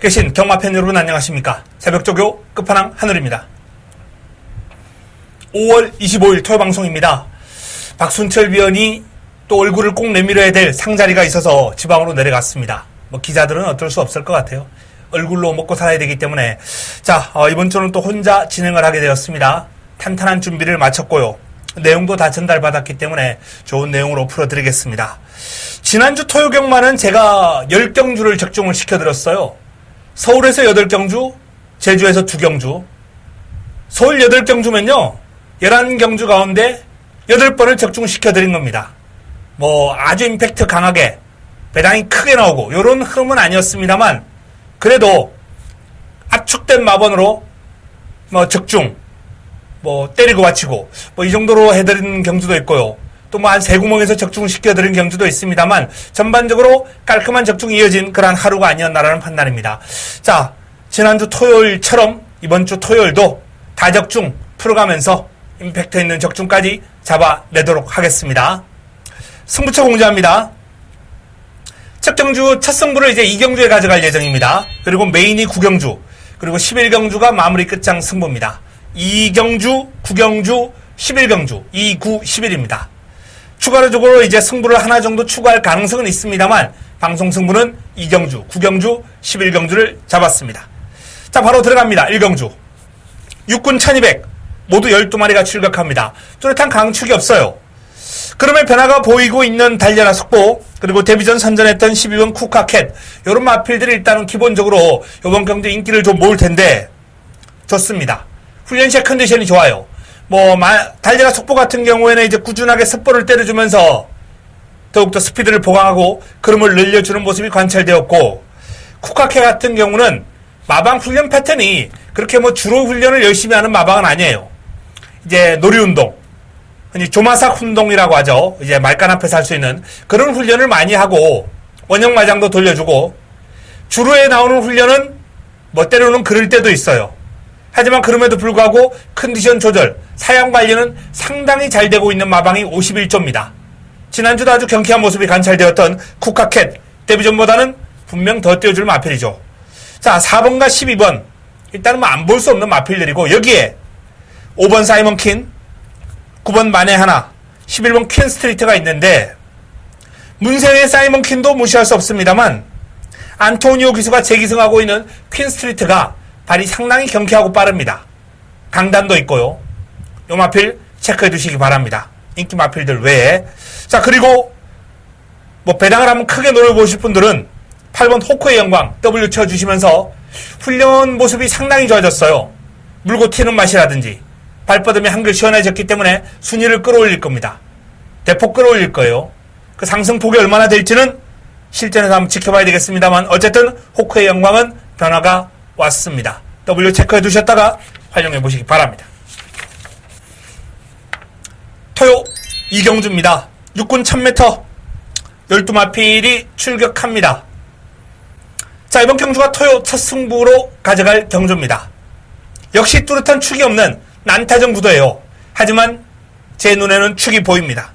계신 경마팬 여러분 안녕하십니까? 새벽조교 끝판왕 하늘입니다. 5월 25일 토요 방송입니다. 박순철 위원이 또 얼굴을 꼭 내밀어야 될 상자리가 있어서 지방으로 내려갔습니다. 뭐 기자들은 어쩔 수 없을 것 같아요. 얼굴로 먹고 살아야 되기 때문에 자 어, 이번 주는 또 혼자 진행을 하게 되었습니다. 탄탄한 준비를 마쳤고요. 내용도 다 전달받았기 때문에 좋은 내용으로 풀어드리겠습니다. 지난주 토요경마는 제가 10경주를 적중을 시켜드렸어요. 서울에서 8경주, 제주에서 2경주. 서울 8경주면요. 11경주 가운데 8번을 적중시켜드린 겁니다. 뭐 아주 임팩트 강하게 배당이 크게 나오고 이런 흐름은 아니었습니다만 그래도 압축된 마번으로 뭐 적중 뭐 때리고 바치고 뭐 이 정도로 해드리는 경주도 있고요. 또 뭐 한 세 구멍에서 적중시켜드린 경주도 있습니다만 전반적으로 깔끔한 적중이 이어진 그런 하루가 아니었나라는 판단입니다. 자 지난주 토요일처럼 이번 주 토요일도 다적중 풀어가면서 임팩트 있는 적중까지 잡아내도록 하겠습니다. 승부처 공지합니다. 첫 경주 첫 승부를 이제 2경주에 가져갈 예정입니다. 그리고 메인이 9경주, 그리고 11경주가 마무리 끝장 승부입니다. 2경주, 9경주, 11경주, 2, 9, 11입니다. 추가적으로 이제 승부를 하나 정도 추가할 가능성은 있습니다만 방송 승부는 2경주, 9경주, 11경주를 잡았습니다. 자, 바로 들어갑니다. 1경주. 육군 1200 모두 12마리가 출격합니다. 뚜렷한 강축이 없어요. 그러면 변화가 보이고 있는 달려라 속보 그리고 데뷔전 선전했던 12번 쿠카켓 이런 마필들이 일단은 기본적으로 이번 경기 인기를 좀 모을 텐데 좋습니다. 훈련 시의 컨디션이 좋아요. 뭐 마- 달려라 속보 같은 경우에는 이제 꾸준하게 습보를 때려주면서 더욱더 스피드를 보강하고 그름을 늘려주는 모습이 관찰되었고 쿠카케 같은 경우는 마방 훈련 패턴이 그렇게 뭐 주로 훈련을 열심히 하는 마방은 아니에요. 이제 놀이운동, 흔히 조마삭 운동이라고 하죠. 이제 말간 앞에서 할 수 있는 그런 훈련을 많이 하고 원형 마장도 돌려주고 주로에 나오는 훈련은 뭐 때로는 그럴 때도 있어요. 하지만 그럼에도 불구하고 컨디션 조절, 사양 관리는 상당히 잘 되고 있는 마방이 51조입니다. 지난주도 아주 경쾌한 모습이 관찰되었던 쿠카켓 데뷔 전보다는 분명 더 띄워줄 마필이죠. 자, 4번과 12번 일단은 뭐 안 볼 수 없는 마필들이고 여기에 5번 사이먼 킨, 9번 만에 하나, 11번 퀸 스트리트가 있는데 문세의 사이먼 킨도 무시할 수 없습니다만 안토니오 기수가 재기승하고 있는 퀸 스트리트가 발이 상당히 경쾌하고 빠릅니다. 강단도 있고요. 요 마필 체크해 두시기 바랍니다. 인기 마필들 외에. 자, 그리고 뭐 배당을 한번 크게 노려보실 분들은 8번 호크의 영광 W 쳐주시면서 훈련 모습이 상당히 좋아졌어요. 물고 튀는 맛이라든지 발뻗음이 한결 시원해졌기 때문에 순위를 끌어올릴 겁니다. 대폭 끌어올릴 거예요. 그 상승폭이 얼마나 될지는 실전에서 한번 지켜봐야 되겠습니다만 어쨌든 호크의 영광은 변화가 왔습니다. W 체크해 두셨다가 활용해 보시기 바랍니다. 토요 이경주입니다. 육군 1000m 12마필이 출격합니다. 자, 이번 경주가 토요 첫 승부로 가져갈 경주입니다. 역시 뚜렷한 축이 없는 난타전 구도예요. 하지만 제 눈에는 축이 보입니다.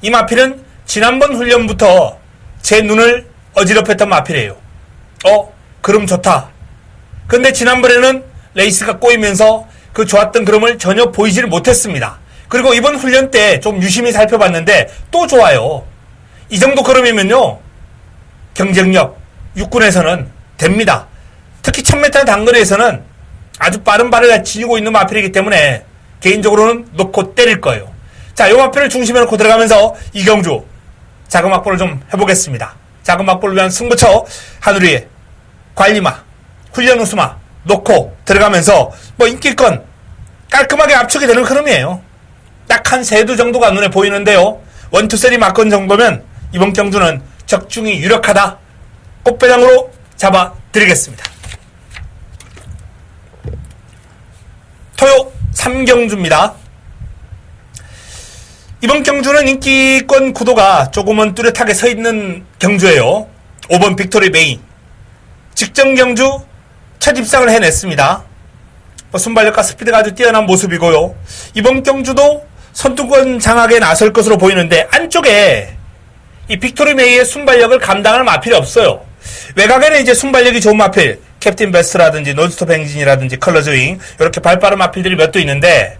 이 마필은 지난번 훈련부터 제 눈을 어지럽혔던 마필이에요. 어, 그럼 좋다. 근데 지난번에는 레이스가 꼬이면서 그 좋았던 그림을 전혀 보이지를 못했습니다. 그리고 이번 훈련 때 좀 유심히 살펴봤는데 또 좋아요. 이 정도 걸음이면요. 경쟁력, 육군에서는 됩니다. 특히 1000m 단거리에서는 아주 빠른 발을 지니고 있는 마필이기 때문에 개인적으로는 놓고 때릴 거예요. 자, 요 마필을 중심에 놓고 들어가면서 이경주 자금 확보를 좀 해보겠습니다. 자금 확보를 위한 승부처 하늘위에 관리마, 훈련 우수마 놓고 들어가면서 뭐 인기권 깔끔하게 압축이 되는 흐름이에요. 딱 한 세두 정도가 눈에 보이는데요. 원투셀이 맞건 정도면 이번 경주는 적중이 유력하다. 꽃배당으로 잡아드리겠습니다. 토요 3경주입니다. 이번 경주는 인기권 구도가 조금은 뚜렷하게 서 있는 경주예요. 5번 빅토리 메인. 직전 경주 첫 입상을 해냈습니다. 뭐 순발력과 스피드가 아주 뛰어난 모습이고요. 이번 경주도 선두권 장악에 나설 것으로 보이는데 안쪽에 이 빅토리 메이의 순발력을 감당할 마필이 없어요. 외곽에는 이제 순발력이 좋은 마필, 캡틴 베스트라든지 논스톱 행진이라든지 컬러즈윙 이렇게 발빠른 마필들이 몇 도 있는데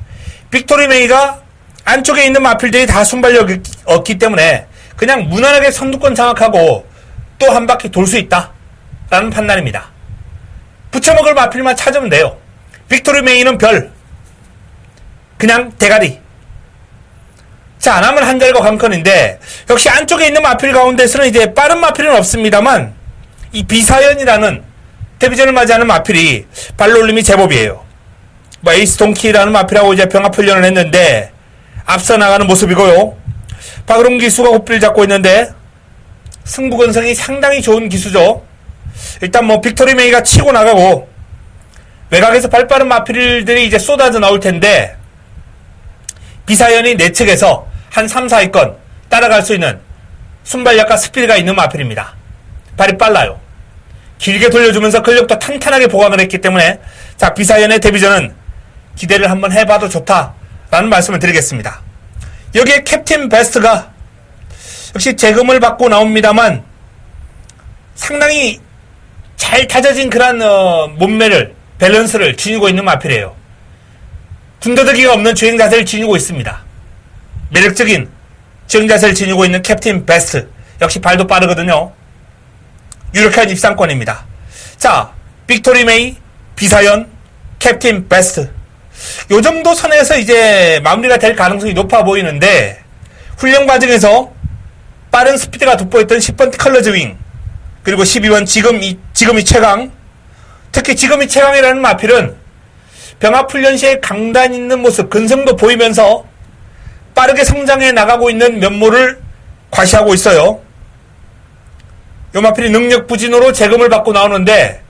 빅토리 메이가 안쪽에 있는 마필들이 다 순발력이 없기 때문에 그냥 무난하게 선두권 장악하고 또 한 바퀴 돌 수 있다라는 판단입니다. 붙여먹을 마필만 찾으면 돼요. 빅토리 메이는 별, 그냥 대가리. 자, 안 하면 한달과 관건인데, 역시 안쪽에 있는 마필 가운데서는 이제 빠른 마필은 없습니다만, 이 비사연이라는 데뷔전을 맞이하는 마필이 발놀림이 제법이에요. 뭐 에이스 동키라는 마필하고 이제 병합 훈련을 했는데, 앞서 나가는 모습이고요. 박으론 기수가 호필을 잡고 있는데, 승부 건성이 상당히 좋은 기수죠. 일단 뭐 빅토리 메이가 치고 나가고, 외곽에서 발빠른 마필들이 이제 쏟아져 나올 텐데, 비사연이 내 측에서 한 3, 4위권 따라갈 수 있는 순발력과 스피드가 있는 마필입니다. 발이 빨라요. 길게 돌려주면서 근력도 탄탄하게 보강을 했기 때문에 자 비사연의 데뷔전은 기대를 한번 해봐도 좋다라는 말씀을 드리겠습니다. 여기에 캡틴 베스트가 역시 재금을 받고 나옵니다만 상당히 잘 다져진 그런 어, 몸매를 밸런스를 지니고 있는 마필이에요. 군더더기가 없는 주행 자세를 지니고 있습니다. 매력적인 주행 자세를 지니고 있는 캡틴 베스트. 역시 발도 빠르거든요. 유력한 입상권입니다. 자, 빅토리 메이, 비사연, 캡틴 베스트. 요 정도 선에서 이제 마무리가 될 가능성이 높아 보이는데, 훈련 과정에서 빠른 스피드가 돋보였던 10번 컬러즈 윙, 그리고 12번 지금 이, 지금이 최강, 특히 지금이 최강이라는 마필은 병합훈련 시에 강단 있는 모습, 근성도 보이면서 빠르게 성장해 나가고 있는 면모를 과시하고 있어요. 요 마필이 능력 부진으로 재금을 받고 나오는데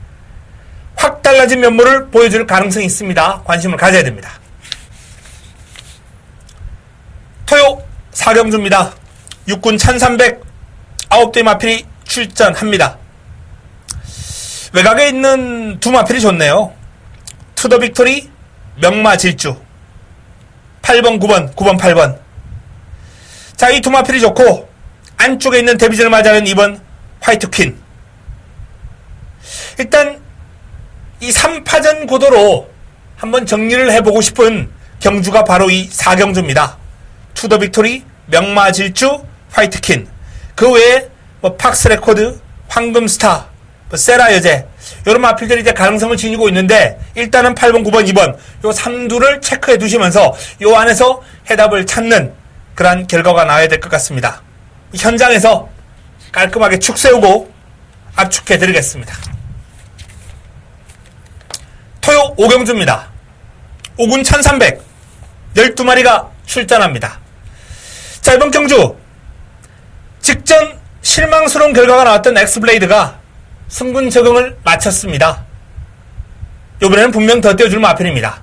확 달라진 면모를 보여줄 가능성이 있습니다. 관심을 가져야 됩니다. 토요 사경주입니다. 육군 1300 9대 마필이 출전합니다. 외곽에 있는 두 마필이 좋네요. 투더 빅토리 명마 질주 8번 9번 9번 8번 자 이 두 마필이 좋고 안쪽에 있는 데뷔전을 맞이하는 2번 화이트 퀸 일단 이 3파전 구도로 한번 정리를 해보고 싶은 경주가 바로 이 4경주입니다. 투더 빅토리, 명마 질주, 화이트 퀸. 그 외에 뭐 팍스 레코드, 황금 스타, 뭐 세라 여제 이런 마필들이 이제 가능성을 지니고 있는데 일단은 8번, 9번, 2번 요 3두를 체크해 두시면서 요 안에서 해답을 찾는 그러한 결과가 나와야 될 것 같습니다. 현장에서 깔끔하게 축 세우고 압축해 드리겠습니다. 토요 오경주입니다. 오군 1300 12마리가 출전합니다. 자 이번 경주 직전 실망스러운 결과가 나왔던 엑스블레이드가 승군 적응을 마쳤습니다. 이번에는 분명 더 띄워줄 마필입니다.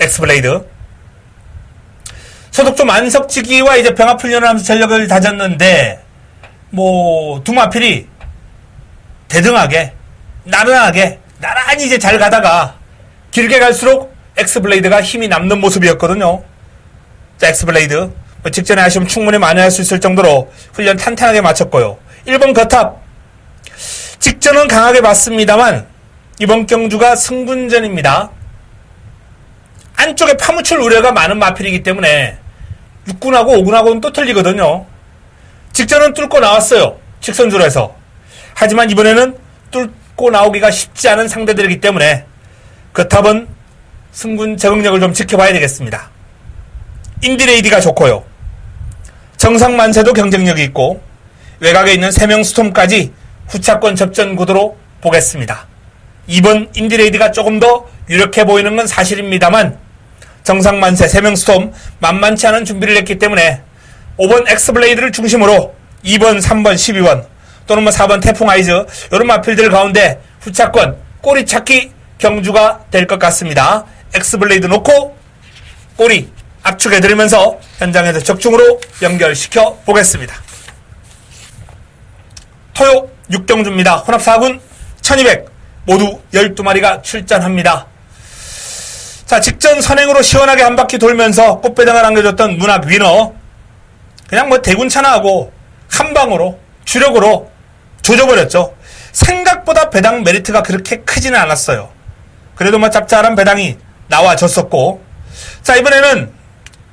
엑스블레이드. 소독조 만석지기와 이제 병합 훈련을 하면서 전력을 다졌는데, 뭐, 두 마필이 대등하게, 나른하게, 나란히 이제 잘 가다가, 길게 갈수록 엑스블레이드가 힘이 남는 모습이었거든요. 자, 엑스블레이드. 뭐 직전에 하시면 충분히 만회할 수 있을 정도로 훈련 탄탄하게 마쳤고요. 1번 거탑. 직전은 강하게 봤습니다만 이번 경주가 승분전입니다. 안쪽에 파묻힐 우려가 많은 마필이기 때문에 6군하고 5군하고는 또 틀리거든요. 직전은 뚫고 나왔어요. 직선주로해서. 하지만 이번에는 뚫고 나오기가 쉽지 않은 상대들이기 때문에 그 탑은 승군 적응력을 좀 지켜봐야 되겠습니다. 인디레이디가 좋고요. 정상 만세도 경쟁력이 있고 외곽에 있는 3명 스톰까지 후차권 접전 구도로 보겠습니다. 이번 인디레이드가 조금 더 유력해 보이는 건 사실입니다만 정상 만세 3명 스톰 만만치 않은 준비를 했기 때문에 5번 엑스블레이드를 중심으로 2번, 3번, 12번 또는 뭐 4번 태풍 아이즈 이런 마필들 가운데 후차권 꼬리 찾기 경주가 될 것 같습니다. 엑스블레이드 놓고 꼬리 압축해드리면서 현장에서 적중으로 연결시켜 보겠습니다. 토요 6경주입니다. 혼합 4군 1200 모두 12마리가 출전합니다. 자, 직전 선행으로 시원하게 한 바퀴 돌면서 꽃배당을 안겨줬던 문학 위너. 그냥 뭐 대군 찬하하고 한 방으로 주력으로 조져버렸죠. 생각보다 배당 메리트가 그렇게 크지는 않았어요. 그래도 뭐 짭짤한 배당이 나와줬었고, 자, 이번에는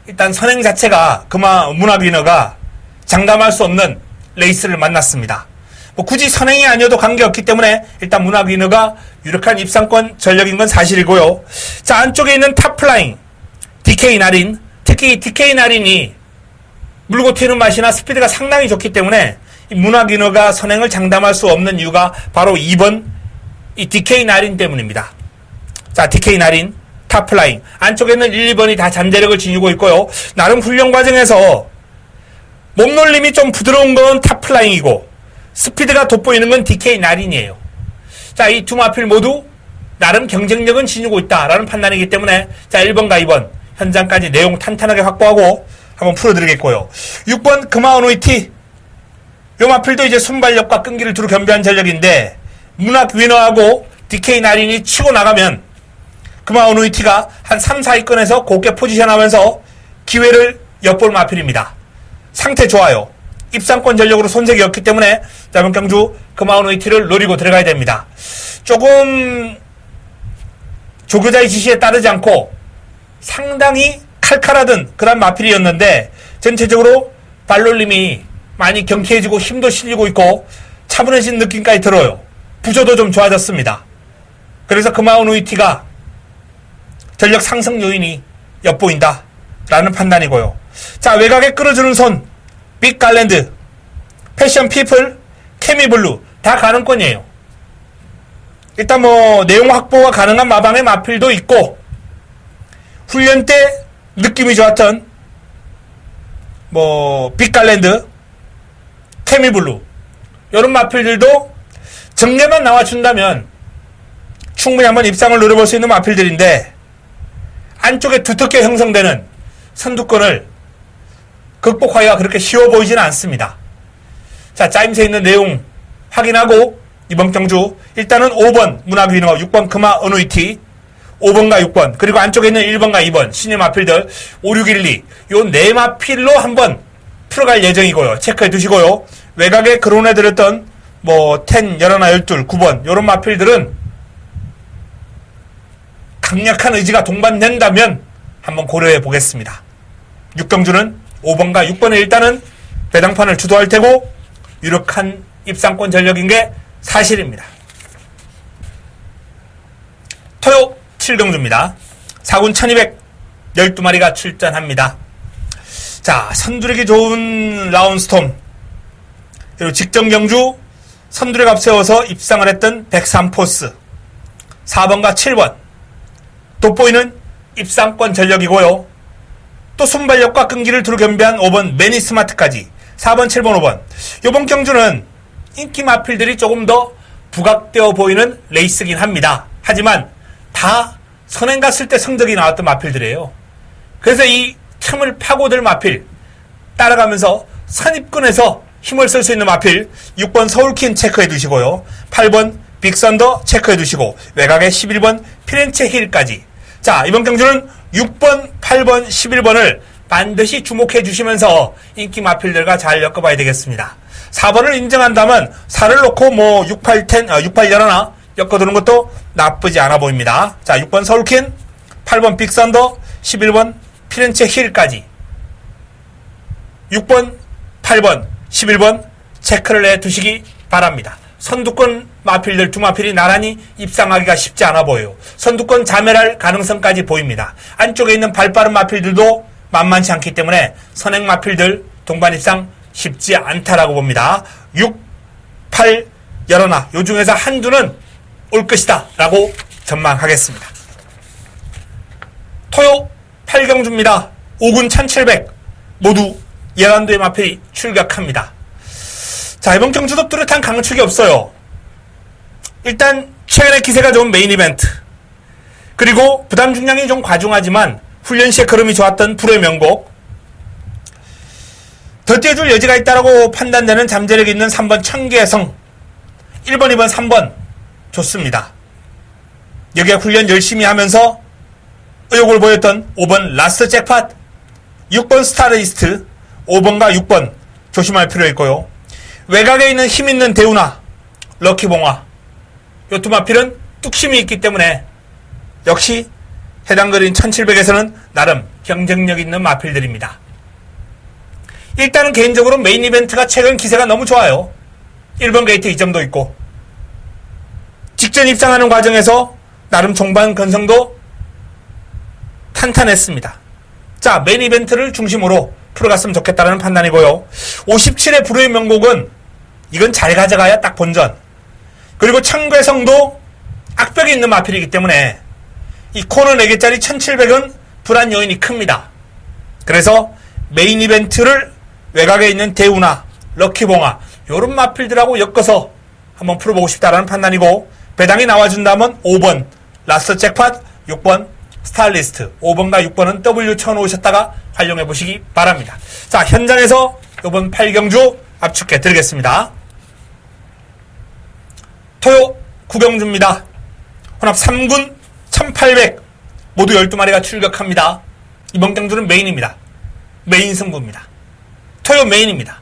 일단 선행 자체가 문학 위너가 장담할 수 없는 레이스를 만났습니다. 뭐 굳이 선행이 아니어도 관계없기 때문에 일단 문학 위너가 유력한 입상권 전력인 건 사실이고요. 자, 안쪽에 있는 탑플라잉, DK 나린, 특히 DK 나린이 물고 튀는 맛이나 스피드가 상당히 좋기 때문에 위너가 선행을 장담할 수 없는 이유가 바로 2번 이 DK 나린 때문입니다. 자, DK 나린, 탑플라잉. 안쪽에는 1, 2번이 다 잠재력을 지니고 있고요. 나름 훈련 과정에서 몸놀림이 좀 부드러운 건 탑플라잉이고, 스피드가 돋보이는 건 DK 나린이에요. 자, 이 두 마필 모두 나름 경쟁력은 지니고 있다라는 판단이기 때문에, 자, 1번과 2번, 현장까지 내용 탄탄하게 확보하고 한번 풀어드리겠고요. 6번 금화오노이티. 요 마필도 이제 순발력과 끈기를 두루 겸비한 전력인데, 문학 위너하고 DK 나린이 치고 나가면, 금화오노이티가 한 3, 4위권에서 곱게 포지션하면서 기회를 엿볼 마필입니다. 상태 좋아요. 입상권 전력으로 손색이 없기 때문에 자번 경주 금화오노이티를 노리고 들어가야 됩니다. 조금 조교자의 지시에 따르지 않고 상당히 칼칼하던 그런 마필이었는데 전체적으로 발놀림이 많이 경쾌해지고 힘도 실리고 있고 차분해진 느낌까지 들어요. 부조도 좀 좋아졌습니다. 그래서 금화오노이티가 전력 상승 요인이 엿보인다. 라는 판단이고요. 자, 외곽에 끌어주는 손, 빅갈랜드, 패션 피플, 케미블루, 다 가능권이에요. 일단 뭐, 내용 확보가 가능한 마방의 마필도 있고, 훈련 때 느낌이 좋았던, 뭐, 빅갈랜드, 케미블루, 이런 마필들도 정례만 나와준다면, 충분히 한번 입상을 노려볼 수 있는 마필들인데, 안쪽에 두텁게 형성되는 선두권을 극복하기가 그렇게 쉬워 보이지는 않습니다. 자, 짜임새 있는 내용 확인하고 이번 경주 일단은 5번 문학위너 6번 금화 어누이티 5번과 6번 그리고 안쪽에 있는 1번과 2번 신임 마필들 5, 6, 1, 2 요네 마필로 한번 풀어갈 예정이고요. 체크해 두시고요. 외곽에 거론해 드렸던 뭐 10, 11, 12, 9번 요런 마필들은 강력한 의지가 동반된다면 한번 고려해 보겠습니다. 육경주는 5번과 6번에 일단은 배당판을 주도할 테고 유력한 입상권 전력인 게 사실입니다. 토요 7경주입니다. 4군 1212마리가 출전합니다. 자, 선두르기 좋은 라운스톰 그리고 직전 경주 선두를 앞세워서 입상을 했던 103포스 4번과 7번 돋보이는 입상권 전력이고요. 또 순발력과 끈기를 두루 겸비한 5번 매니 스마트까지 4번, 7번, 5번. 요번 경주는 인기 마필들이 조금 더 부각되어 보이는 레이스긴 합니다. 하지만 다 선행 갔을 때 성적이 나왔던 마필들이에요. 그래서 이 틈을 파고들 마필 따라가면서 선입근에서 힘을 쓸 수 있는 마필 6번 서울킨 체크해 두시고요. 8번 빅선더 체크해 두시고 외곽에 11번 피렌체 힐까지 자 이번 경주는 6번, 8번, 11번을 반드시 주목해 주시면서 인기 마필들과 잘 엮어봐야 되겠습니다. 4번을 인정한다면 4를 놓고 뭐 6, 8, 10, 어, 6, 8, 11나 엮어두는 것도 나쁘지 않아 보입니다. 자 6번 서울킨, 8번 빅선더, 11번 피렌체 힐까지 6번, 8번, 11번 체크를 해 두시기 바랍니다. 선두권 마필들 두 마필이 나란히 입상하기가 쉽지 않아 보여요. 선두권 자멸할 가능성까지 보입니다. 안쪽에 있는 발빠른 마필들도 만만치 않기 때문에 선행 마필들 동반 입상 쉽지 않다라고 봅니다. 6, 8, 열어나 요 중에서 한두는 올 것이다 라고 전망하겠습니다. 토요 8경주입니다. 5군 1700 모두 예란도의 마필이 출격합니다. 자, 이번 경주도 뚜렷한 강축이 없어요. 일단, 최근에 기세가 좋은 메인 이벤트. 그리고 부담 중량이 좀 과중하지만 훈련 시에 걸음이 좋았던 불의 명곡. 더 뛰어줄 여지가 있다라고 판단되는 잠재력 있는 3번 청계성. 1번, 2번, 3번. 좋습니다. 여기에 훈련 열심히 하면서 의욕을 보였던 5번 라스트 잭팟, 6번 스타레이스트, 5번과 6번 조심할 필요 있고요. 외곽에 있는 힘 있는 대우나 럭키봉화. 요두 마필은 뚝심이 있기 때문에 역시 해당 거리인 1700에서는 나름 경쟁력 있는 마필들입니다. 일단은 개인적으로 메인 이벤트가 최근 기세가 너무 좋아요. 1번 게이트 2점도 있고 직전 입상하는 과정에서 나름 종반 건성도 탄탄했습니다. 자, 메인 이벤트를 중심으로 풀어갔으면 좋겠다는 판단이고요. 57의 불후의 명곡은 이건 잘 가져가야 딱 본전. 그리고 청괴성도 악벽이 있는 마필이기 때문에 이 코너 4개짜리 1700은 불안 요인이 큽니다. 그래서 메인 이벤트를 외곽에 있는 대우나 럭키봉화 요런 마필들하고 엮어서 한번 풀어보고 싶다라는 판단이고 배당이 나와준다면 5번 라스트 잭팟 6번 스타일리스트 5번과 6번은 W 쳐놓으셨다가 활용해 보시기 바랍니다. 자 현장에서 이번 8경주 압축해 드리겠습니다. 토요 구경주입니다. 혼합 3군 1800 모두 12마리가 출격합니다. 이번 경주는 메인입니다. 메인 승부입니다. 토요 메인입니다.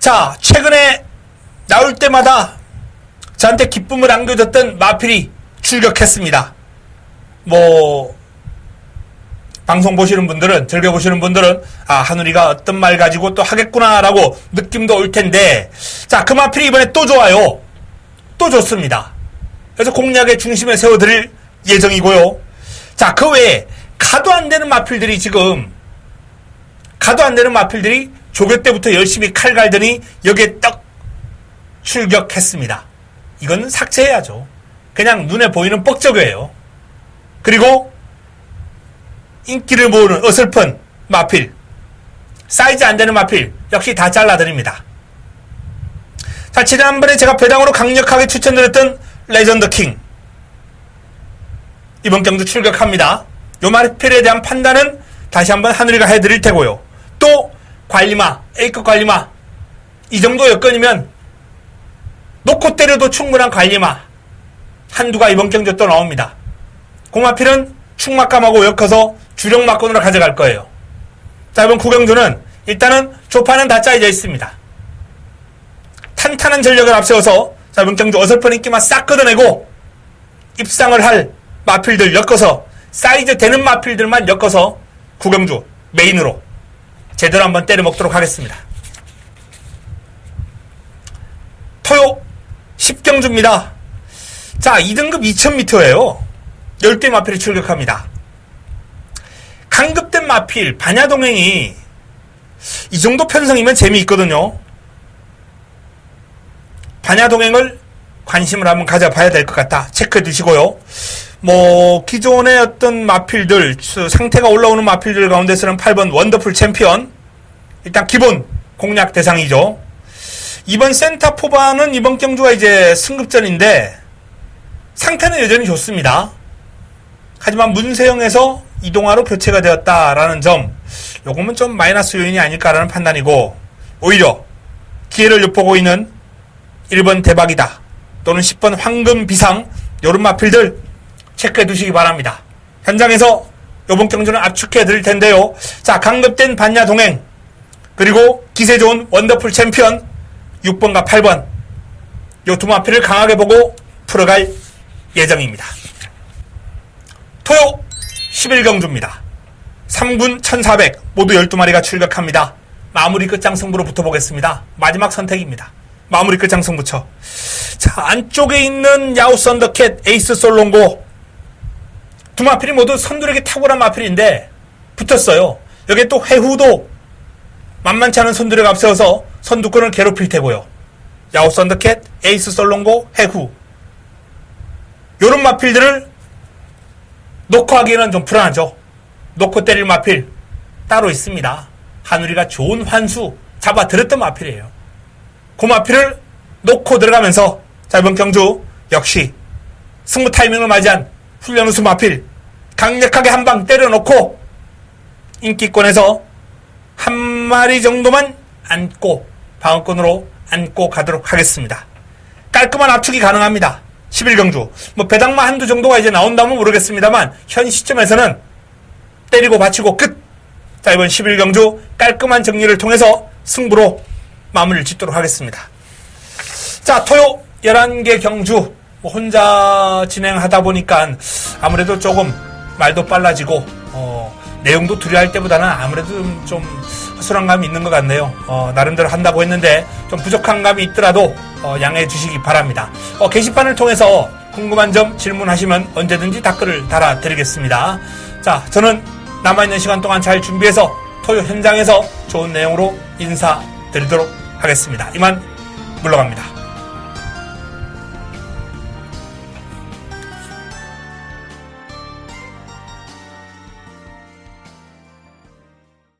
자, 최근에 나올 때마다 저한테 기쁨을 안겨줬던 마필이 출격했습니다. 뭐, 방송 보시는 분들은, 즐겨보시는 분들은, 아, 하누리가 어떤 말 가지고 또 하겠구나라고 느낌도 올 텐데, 자, 그 마필이 이번에 또 좋아요. 또 좋습니다. 그래서 공략의 중심에 세워드릴 예정이고요. 자, 그 외에 가도 안 되는 마필들이 지금 가도 안 되는 마필들이 조교 때부터 열심히 칼 갈더니 여기에 떡 출격했습니다. 이건 삭제해야죠. 그냥 눈에 보이는 뻑적이에요. 그리고 인기를 모으는 어설픈 마필, 사이즈 안 되는 마필 역시 다 잘라드립니다. 자, 지난번에 제가 배당으로 강력하게 추천드렸던 레전드 킹. 이번 경주 출격합니다. 요 마필에 대한 판단은 다시 한번 하늘이가 해드릴 테고요. 또 관리마, A급 관리마 이 정도 여건이면 놓고 때려도 충분한 관리마 한두가 이번 경주 또 나옵니다. 고마필은 충막감하고 엮어서 주력 막건으로 가져갈 거예요. 자 이번 구경주는 일단은 조파는 다 짜여져 있습니다. 탄탄한 전력을 앞세워서 자 이번 경주 어설픈 인기만 싹 걷어내고 입상을 할 마필들 엮어서 사이즈 되는 마필들만 엮어서 구경주 메인으로 제대로 한번 때려 먹도록 하겠습니다. 토요 10경주입니다. 자, 2등급 2000m예요. 10대 마필이 출격합니다. 강급된 마필, 반야동행이 이 정도 편성이면 재미있거든요. 반야동행을 관심을 한번 가져봐야 될 것 같다. 체크해 두시고요. 뭐 기존의 어떤 마필들 상태가 올라오는 마필들 가운데서는 8번 원더풀 챔피언 일단 기본 공략 대상이죠. 이번 센터 포반은 이번 경주가 이제 승급전인데 상태는 여전히 좋습니다. 하지만 문세영에서 이동화로 교체가 되었다라는 점 요금은 좀 마이너스 요인이 아닐까라는 판단이고 오히려 기회를 엿보고 있는 1번 대박이다 또는 10번 황금 비상 요런 마필들 체크해 두시기 바랍니다. 현장에서 요번 경주는 압축해 드릴 텐데요. 자, 강급된 반야 동행, 그리고 기세 좋은 원더풀 챔피언 6번과 8번. 요 두 마필을 강하게 보고 풀어갈 예정입니다. 토요 11경주입니다. 3군 1400 모두 12마리가 출격합니다. 마무리 끝장 승부로 붙어보겠습니다. 마지막 선택입니다. 마무리 끝장 승부처. 자, 안쪽에 있는 야우 썬더캣 에이스 솔롱고 두 마필이 모두 선두력이 탁월한 마필인데 붙었어요. 여기에 또 해후도 만만치 않은 선두력 앞세워서 선두권을 괴롭힐 테고요. 야우 썬더캣, 에이스 솔롱고, 해후. 요런 마필들을 놓고 하기에는 좀 불안하죠. 놓고 때릴 마필 따로 있습니다. 하누리가 좋은 환수 잡아들었던 마필이에요. 그 마필을 놓고 들어가면서 자 이번 경주 역시 승부 타이밍을 맞이한 훈련 우수 마필 강력하게 한 방 때려놓고 인기권에서 한 마리 정도만 안고 방어권으로 안고 가도록 하겠습니다. 깔끔한 압축이 가능합니다. 11경주. 뭐 배당마 한두 정도가 이제 나온다면 모르겠습니다만 현 시점에서는 때리고 받치고 끝. 자 이번 11경주 깔끔한 정리를 통해서 승부로 마무리를 짓도록 하겠습니다. 자 토요 11개 경주 뭐 혼자 진행하다 보니까 아무래도 조금 말도 빨라지고 어, 내용도 두려할 때보다는 아무래도 좀, 좀 허술한 감이 있는 것 같네요. 어, 나름대로 한다고 했는데 좀 부족한 감이 있더라도 어, 양해해 주시기 바랍니다. 어, 게시판을 통해서 궁금한 점 질문하시면 언제든지 댓글을 달아드리겠습니다. 자, 저는 남아있는 시간 동안 잘 준비해서 토요 현장에서 좋은 내용으로 인사 드리도록 하겠습니다. 이만 물러갑니다.